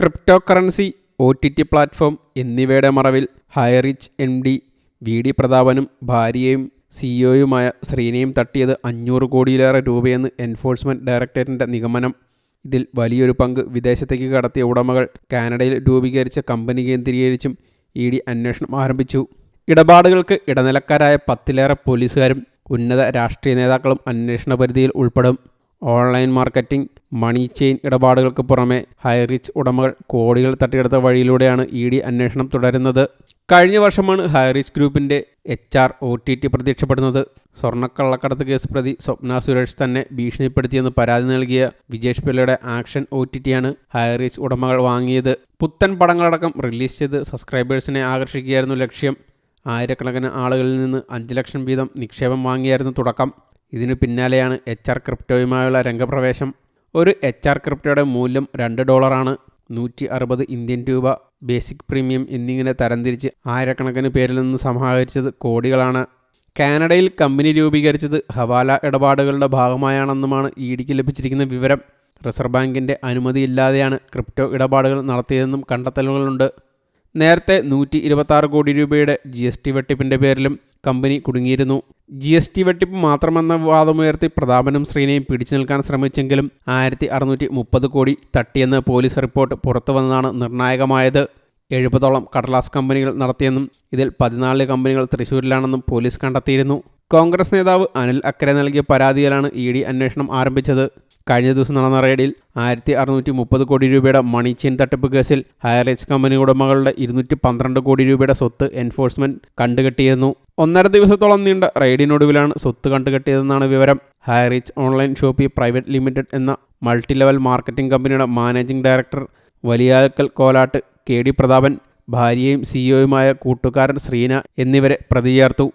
Crypto currency O T T platform എന്നിവയുടെ മറവിൽ Highrich M D V D പ്രതാപനും ഭാര്യയും സിഇഒയുമായ ശ്രീനയും തട്ടിയത് അഞ്ഞൂറ് കോടിയിലേറെ രൂപയെന്ന് എൻഫോഴ്സ്മെന്റ് ഡയറക്ടറേറ്റിന്റെ നിഗമനം. ഇതിൽ വലിയൊരു പങ്ക് വിദേശത്തേക്ക് കടത്തിയ ഉടമകൾ കാനഡയിൽ രൂപീകരിച്ച കമ്പനി കേന്ദ്രീകരിച്ചും ഇ ഡി അന്വേഷണം ആരംഭിച്ചു. ഇടപാടുകൾക്ക് ഇടനിലക്കാരായ പത്തിലേറെ പോലീസുകാരും ഉന്നത രാഷ്ട്രീയ നേതാക്കളും അന്വേഷണ പരിധിയിൽ ഉൾപ്പെടും. ഓൺലൈൻ മാർക്കറ്റിംഗ് മണി ചെയിൻ ഇടപാടുകൾക്ക് പുറമെ ഹൈറിച്ച് ഉടമകൾ കോടികൾ തട്ടിയെടുത്ത വഴിയിലൂടെയാണ് ഇ ഡി അന്വേഷണം തുടരുന്നത്. കഴിഞ്ഞ വർഷമാണ് ഹൈറിച്ച് ഗ്രൂപ്പിന്റെ H R O T T പ്രത്യക്ഷപ്പെടുന്നത്. സ്വർണക്കള്ളക്കടത്ത് കേസ് പ്രതി സ്വപ്ന സുരേഷ് തന്നെ ഭീഷണിപ്പെടുത്തിയെന്ന് പരാതി നൽകിയ വിജേഷ് പിള്ളയുടെ ആക്ഷൻ ഒ ടി ടിയാണ് ഹൈറിച്ച് ഉടമകൾ വാങ്ങിയത്. പുത്തൻ പടങ്ങളടക്കം റിലീസ് ചെയ്ത് സബ്സ്ക്രൈബേഴ്സിനെ ആകർഷിക്കുകയായിരുന്നു ലക്ഷ്യം. ആയിരക്കണക്കിന് ആളുകളിൽ നിന്ന് അഞ്ച് ലക്ഷം വീതം നിക്ഷേപം വാങ്ങിയായിരുന്നു തുടക്കം. ഇതിനു പിന്നാലെയാണ് എച്ച് ആർ ക്രിപ്റ്റോയുമായുള്ള രംഗപ്രവേശം. ഒരു എച്ച് ആർ ക്രിപ്റ്റോയുടെ മൂല്യം രണ്ട് ഡോളറാണ്. നൂറ്റി അറുപത് ഇന്ത്യൻ രൂപ ബേസിക് പ്രീമിയം എന്നിങ്ങനെ തരംതിരിച്ച് ആയിരക്കണക്കിന് പേരിൽ നിന്ന് സമാഹരിച്ചത് കോടികളാണ്. കാനഡയിൽ കമ്പനി രൂപീകരിച്ചത് ഹവാല ഇടപാടുകളുടെ ഭാഗമായാണെന്നുമാണ് ഇ ഡിക്ക് ലഭിച്ചിരിക്കുന്ന വിവരം. റിസർവ് ബാങ്കിന്റെ അനുമതിയില്ലാതെയാണ് ക്രിപ്റ്റോ ഇടപാടുകൾ നടത്തിയതെന്നും കണ്ടെത്തലുകളുണ്ട്. നേരത്തെ നൂറ്റി ഇരുപത്തി കോടി രൂപയുടെ ജി എസ് ടി വെട്ടിപ്പിന്റെ പേരിലും കമ്പനി കുടുങ്ങിയിരുന്നു. ജി എസ് ടി വെട്ടിപ്പ് മാത്രമെന്ന വാദമുയർത്തി പ്രതാപനും ശ്രീനെയും പിടിച്ചു നിൽക്കാൻ ശ്രമിച്ചെങ്കിലും ആയിരത്തി അറുന്നൂറ്റി മുപ്പത് കോടി തട്ടിയെന്ന് പോലീസ് റിപ്പോർട്ട് പുറത്തു വന്നതാണ് നിർണായകമായത്. എഴുപതോളം കടലാസ് കമ്പനികൾ നടത്തിയെന്നും ഇതിൽ പതിനാല് കമ്പനികൾ തൃശൂരിലാണെന്നും പോലീസ് കണ്ടെത്തിയിരുന്നു. കോൺഗ്രസ് നേതാവ് അനിൽ അക്കരെ നൽകിയ പരാതിയിലാണ് ഇ ഡി അന്വേഷണം ആരംഭിച്ചത്. കഴിഞ്ഞ ദിവസം നടന്ന റെയ്ഡിൽ ആയിരത്തി അറുന്നൂറ്റി മുപ്പത് കോടി രൂപയുടെ മണി ചെയിൻ തട്ടിപ്പ് കേസിൽ ഹയറേജ് കമ്പനി ഉടമകളുടെ ഇരുന്നൂറ്റി പന്ത്രണ്ട് കോടി രൂപയുടെ സ്വത്ത് എൻഫോഴ്സ്മെന്റ് കണ്ടുകെട്ടിയിരുന്നു. ഒന്നര ദിവസത്തോളം നീണ്ട റെയ്ഡിനൊടുവിലാണ് സ്വത്ത് കണ്ടുകെട്ടിയതെന്നാണ് വിവരം. Highrich online shoppy private limited എന്ന മൾട്ടി ലെവൽ മാർക്കറ്റിംഗ് കമ്പനിയുടെ managing director Valiyakkal Kolatt K D Prathapan ഭാര്യയും സിഇഒയുമായ കൂട്ടുകാരൻ ശ്രീന എന്നിവരെ പ്രതി ചേർത്തു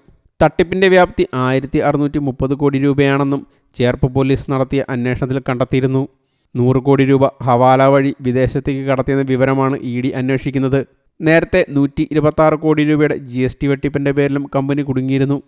തട്ടിപ്പിന്റെ വ്യാപ്തി ആയിരത്തി അറുന്നൂറ്റി മുപ്പത് കോടി രൂപയാണെന്നും ചേർപ്പ് പോലീസ് നടത്തിയ അന്വേഷണത്തിൽ കണ്ടെത്തിയിരുന്നു. നൂറ് കോടി രൂപ ഹവാല വഴി വിദേശത്തേക്ക് കടത്തിയെന്ന വിവരമാണ് ഇ ഡി അന്വേഷിക്കുന്നത്. നേരത്തെ നൂറ്റി ഇരുപത്തി കോടി രൂപയുടെ ജി എസ് ടി വെട്ടിപ്പിന്റെ പേരിലും കമ്പനി കുടുങ്ങിയിരുന്നു.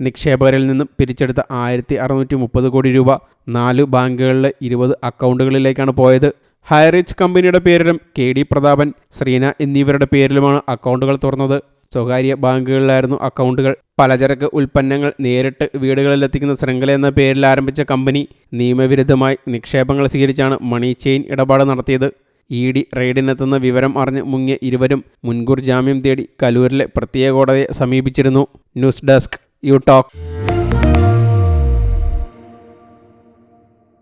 നിക്ഷേപകരിൽ നിന്നും പിരിച്ചെടുത്ത ആയിരത്തി അറുന്നൂറ്റി മുപ്പത് കോടി രൂപ നാല് ബാങ്കുകളിലെ ഇരുപത് അക്കൗണ്ടുകളിലേക്കാണ് പോയത്. ഹൈറിച്ച് കമ്പനിയുടെ പേരിലും കെ ഡി പ്രതാപൻ ശ്രീന എന്നിവരുടെ പേരിലുമാണ് അക്കൗണ്ടുകൾ തുറന്നത്. സ്വകാര്യ ബാങ്കുകളിലായിരുന്നു അക്കൗണ്ടുകൾ. പലചരക്ക് ഉൽപ്പന്നങ്ങൾ നേരിട്ട് വീടുകളിലെത്തിക്കുന്ന ശൃംഖല എന്ന പേരിൽ ആരംഭിച്ച കമ്പനി നിയമവിരുദ്ധമായി നിക്ഷേപങ്ങൾ സ്വീകരിച്ചാണ് മണി ചെയിൻ ഇടപാട് നടത്തിയത്. ഇ ഡി റെയ്ഡിനെത്തുന്ന വിവരം അറിഞ്ഞ് മുങ്ങിയ ഇരുവരും മുൻകൂർ ജാമ്യം തേടി കലൂരിലെ പ്രത്യേക കോടതിയെ സമീപിച്ചിരുന്നു. News desk you talk.